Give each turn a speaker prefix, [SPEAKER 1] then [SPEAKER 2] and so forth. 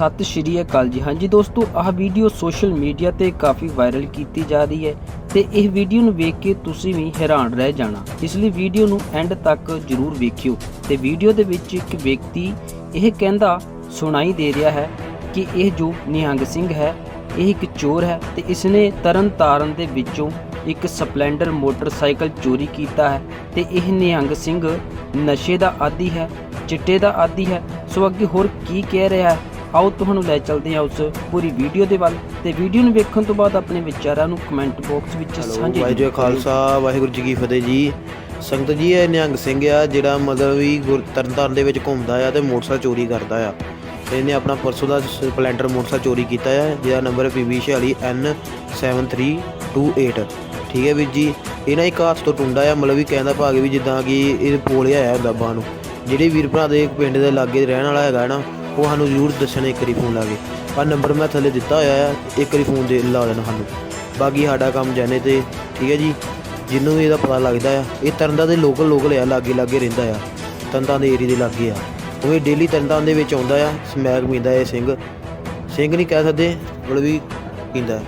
[SPEAKER 1] ਸਤਿ ਸ਼੍ਰੀ ਅਕਾਲ ਜੀ। ਹਾਂਜੀ ਦੋਸਤੋ, ਆਹ ਵੀਡੀਓ ਸੋਸ਼ਲ ਮੀਡੀਆ ਤੇ ਕਾਫੀ ਵਾਇਰਲ ਕੀਤੀ ਜਾ ਰਹੀ ਹੈ ਤੇ ਇਹ ਵੀਡੀਓ ਨੂੰ ਵੇਖ ਕੇ ਤੁਸੀਂ ਵੀ ਹੈਰਾਨ ਰਹਿ ਜਾਣਾ। ਇਸ ਲਈ ਵੀਡੀਓ ਨੂੰ ਐਂਡ ਤੱਕ ਜਰੂਰ ਵੇਖਿਓ। ਤੇ ਵੀਡੀਓ ਦੇ ਵਿੱਚ ਇੱਕ ਵਿਅਕਤੀ ਇਹ ਕਹਿੰਦਾ, ਸੁਣਾਈ ਦੇ ਰਿਹਾ ਹੈ ਕਿ ਇਹ ਜੋ ਨਿਹੰਗ ਸਿੰਘ ਹੈ, ਇਹ ਇੱਕ ਚੋਰ ਹੈ ਤੇ ਇਸਨੇ ਤਰਨ ਤਾਰਨ ਦੇ ਵਿੱਚੋਂ ਇੱਕ ਸਪਲੈਂਡਰ ਮੋਟਰਸਾਈਕਲ ਚੋਰੀ ਕੀਤਾ ਹੈ ਤੇ ਇਹ ਨਿਹੰਗ ਸਿੰਘ ਨਸ਼ੇ ਦਾ ਆਦੀ ਹੈ, ਚਿੱਟੇ ਦਾ ਆਦੀ ਹੈ। ਸੋ ਅੱਗੇ ਹੋਰ ਕੀ ਕਹਿ ਰਿਹਾ ਹੈ? ਆਓ ਤੁਹਾਨੂੰ ਲੈ ਚੱਲਦੇ ਹਾਂ ਉਸ ਪੂਰੀ ਵੀਡੀਓ ਦੇ ਵੱਲ ਤੇ ਵੀਡੀਓ ਨੂੰ ਵੇਖਣ ਤੋਂ ਬਾਅਦ ਆਪਣੇ ਵਿਚਾਰਾਂ ਨੂੰ ਕਮੈਂਟ ਬਾਕਸ ਵਿੱਚ ਸਾਂਝੇ
[SPEAKER 2] ਵਾਹਿਗੁਰੂ ਜੀ ਖਾਲਸਾ ਵਾਹਿਗੁਰੂ ਜੀ ਕੀ ਫਤਿਹ ਜੀ। ਸੰਗਤ ਜੀ ਇਹ ਨਿਹੰਗ ਸਿੰਘ ਆ ਜਿਹੜਾ ਮਤਲਬ ਵੀ ਤਰਨਤਾਰਨ ਦੇ ਵਿੱਚ ਘੁੰਮਦਾ ਆ ਤੇ ਮੋਟਰਸਾਈਕਲ ਚੋਰੀ ਕਰਦਾ ਆ। ਇਹਨੇ ਆਪਣਾ ਪਰਸੋਂ ਦਾ ਸਪਲੈਂਡਰ ਮੋਟਰਸਾਈਕਲ ਚੋਰੀ ਕੀਤਾ ਆ ਜਿਹਦਾ ਨੰਬਰ ਹੈ PB46N7328 ਠੀਕ ਹੈ ਵੀਰ ਜੀ ਇਹਨਾਂ ਇੱਕ ਹੱਥ ਤੋਂ ਟੁੰਡਾ ਆ ਮਤਲਬ ਵੀ ਕਹਿੰਦਾ ਭਾਗ ਵੀ ਜਿੱਦਾਂ ਕਿ ਇਹ ਪੋਲਿਆ ਆ ਹੁੰਦਾ ਬਾਹ ਨੂੰ। ਜਿਹੜੇ ਵੀਰ ਭਰਾ ਦੇ ਪਿੰਡ ਦੇ ਲਾਗੇ ਰਹਿਣ ਵਾਲਾ ਹੈਗਾ ਨਾ ਉਹ ਸਾਨੂੰ ਜ਼ਰੂਰ ਦੱਸਣ ਇੱਕ ਵਾਰੀ ਫੋਨ ਲਾ ਕੇ। ਆ ਨੰਬਰ ਮੈਂ ਥੱਲੇ ਦਿੱਤਾ ਹੋਇਆ ਆ, ਇੱਕ ਵਾਰੀ ਫੋਨ ਦੇ ਲਾ ਦੇਣਾ ਸਾਨੂੰ। ਬਾਕੀ ਸਾਡਾ ਕੰਮ ਜਾਣੇ ਤੇ, ਠੀਕ ਹੈ ਜੀ? ਜਿਹਨੂੰ ਵੀ ਇਹਦਾ ਪਤਾ ਲੱਗਦਾ ਆ, ਇਹ ਤਰਨਦਾ ਦੇ ਲੋਕਲ ਲੋਕਲ ਆ, ਲਾਗੇ ਲਾਗੇ ਰਹਿੰਦਾ ਆ। ਤੰਦਾਂ ਦੇ ਏਰੀਏ ਦੇ ਲਾਗੇ ਆ। ਉਹ ਇਹ ਡੇਲੀ ਤੰਦਾਂ ਦੇ ਵਿੱਚ ਆਉਂਦਾ ਆ, ਸਮੈਕ ਪੀਂਦਾ ਇਹ ਸਿੰਘ। ਸਿੰਘ ਨਹੀਂ ਕਹਿ ਸਕਦੇ, ਮਤਲਬ ਵੀ ਪੀਂਦਾ।